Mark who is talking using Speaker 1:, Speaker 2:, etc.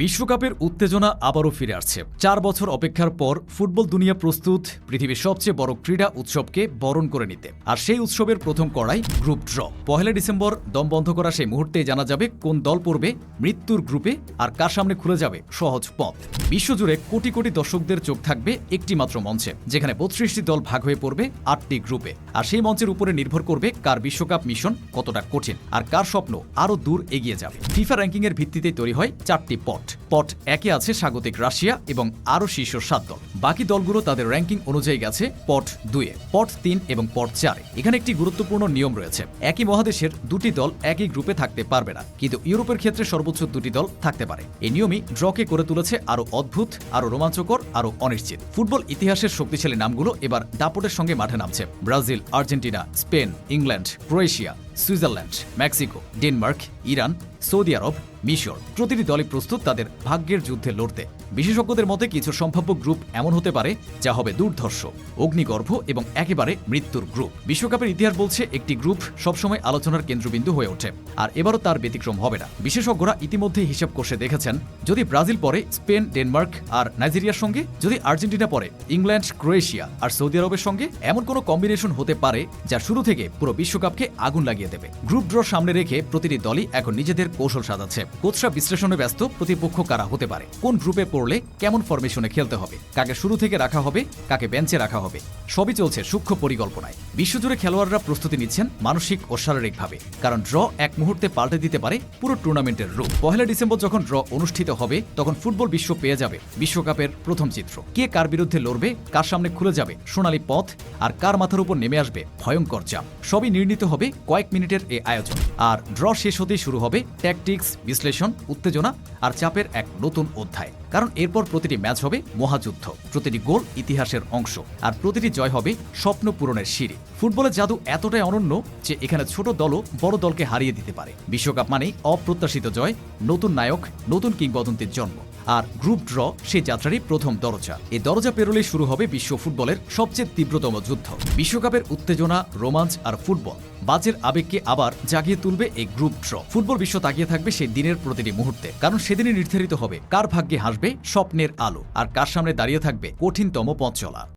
Speaker 1: বিশ্বকাপের উত্তেজনা আবারও ফিরে আসছে। চার বছর অপেক্ষার পর ফুটবল দুনিয়া প্রস্তুত, পৃথিবীর সবচেয়ে বড় ক্রীড়া উৎসবকে বরণ করে নিতে। আর সেই উৎসবের প্রথম কড়াই গ্রুপ ড্র। পহেলা ডিসেম্বর দম বন্ধ করা সেই মুহূর্তে জানা যাবে কোন দল পড়বে, মৃত্যুর গ্রুপে আর কার সামনে খুলে যাবে সহজ পথ। বিশ্বজুড়ে কোটি কোটি দর্শকদের চোখ থাকবে একটি মাত্র মঞ্চে, যেখানে বত্রিশটি দল ভাগ হয়ে পড়বে আটটি গ্রুপে। আর সেই মঞ্চের উপরে নির্ভর করবে কার বিশ্বকাপ মিশন কতটা কঠিন, আর কার স্বপ্ন আরও দূর এগিয়ে যাবে। ফিফা র্যাঙ্কিংয়ের ভিত্তিতে তৈরি হয় চারটি পট। পট একে আছে স্বাগতিক রাশিয়া এবং আরও শীর্ষ সাত দল। বাকি দলগুলো তাদের র্যাঙ্কিং অনুযায়ী গেছে পট দুয়ে পট তিন এবং পট চারে। এখানে একটি গুরুত্বপূর্ণ নিয়ম রয়েছে। একই মহাদেশের দুটি দল একই গ্রুপে থাকতে পারবে না, কিন্তু ইউরোপের ক্ষেত্রে সর্বোচ্চ দুটি দল থাকতে পারে। এই নিয়মই ড্রকে করে তুলেছে আরও অদ্ভুত, আরও রোমাঞ্চকর, আরও অনিশ্চিত। ফুটবল ইতিহাসের শক্তিশালী নামগুলো এবার দাপটের সঙ্গে মাঠে নামছে। Brazil, Argentina, Spain, England, Croatia Switzerland, Mexico, Denmark, Iran, Saudi Arab, মিশর প্রতিটি দলই প্রস্তুত তাদের ভাগ্যের যুদ্ধে লড়তে। বিশেষজ্ঞদের মতে কিছু সম্ভাব্য গ্রুপ এমন হতে পারে যা হবে দুর্ধর্ষ, অগ্নিগর্ভ এবং একেবারে মৃত্যুর গ্রুপ। বিশ্বকাপের ইতিহাস বলছে একটি গ্রুপ সবসময় আলোচনার কেন্দ্রবিন্দু হয়ে ওঠে, আর এবারও তার ব্যতিক্রম হবে না। বিশেষজ্ঞরা ইতিমধ্যে হিসাব কষে দেখেছেন, যদি ব্রাজিল পরে, স্পেন, ডেনমার্ক আর নাইজেরিয়ার সঙ্গে, যদি আর্জেন্টিনা পরে, ইংল্যান্ড, ক্রোয়েশিয়া আর সৌদি আরবের সঙ্গে, এমন কোনো কম্বিনেশন হতে পারে যা শুরু থেকে পুরো বিশ্বকাপকে আগুন লাগিয়ে দেবে। গ্রুপ ড্র সামনে রেখে প্রতিটি দলই এখন নিজেদের কৌশল সাজাচ্ছে। কোচরা বিশ্লেষণে ব্যস্ত প্রতিপক্ষ কারা হতে পারে? কোন গ্রুপে পড়লে কেমন ফরমেশনে খেলতে হবে? কাকে শুরু থেকে রাখা হবে? কাকে বেঞ্চে রাখা হবে? সবই চলছে সূক্ষ্ম পরিকল্পনায়। বিশ্বজুড়ে খেলোয়াড়রা প্রস্তুতি নিচ্ছেন মানসিক ও শারীরিকভাবে। কারণ ড্র এক মুহূর্তে পাল্টে দিতে পারে পুরো টুর্নামেন্টের রূপ। পহেলা ডিসেম্বর যখন ড্র অনুষ্ঠিত হবে, তখন ফুটবল বিশ্ব পেয়ে যাবে বিশ্বকাপের প্রথম চিত্র। কে কার বিরুদ্ধে লড়বে, কার সামনে খুলে যাবে, সোনালী পথ আর কার মাথার উপর নেমে আসবে ভয়ঙ্কর চাপ সবই নির্ণীত হবে কয়েক মিনিটের এই আয়োজন। আর ড্র শেষ হতে শুরু হবে ট্যাকটিক্স বিশ্লেষণ, উত্তেজনা আর চাপের এক নতুন অধ্যায়। কারণ এরপর প্রতিটি ম্যাচ হবে মহাযুদ্ধ, প্রতিটি গোল ইতিহাসের অংশ, আর প্রতিটি জয় হবে স্বপ্ন পূরণের সিঁড়ি। ফুটবলের জাদু এতটাই অনন্য যে এখানে ছোট দলও বড় দলকে হারিয়ে দিতে পারে। বিশ্বকাপ মানেই অপ্রত্যাশিত জয়, নতুন নায়ক, নতুন কিংবদন্তির জন্ম, আর গ্রুপ ড্র সেই যাত্রারই প্রথম দরজা। এই দরজা পেরোলে শুরু হবে বিশ্ব ফুটবলের সবচেয়ে তীব্রতম যুদ্ধ। বিশ্বকাপের উত্তেজনা, রোমাঞ্চ আর ফুটবল, বাজের আবেগকে আবার জাগিয়ে তুলবে এই গ্রুপ ড্র। ফুটবল বিশ্ব তাকিয়ে থাকবে সেই দিনের প্রতিটি মুহূর্তে, কারণ সেদিনই নির্ধারিত হবে কার ভাগ্যে হাসবে স্বপ্নের আলো। আর কার সামনে দাঁড়িয়ে থাকবে কঠিনতম পথ চলা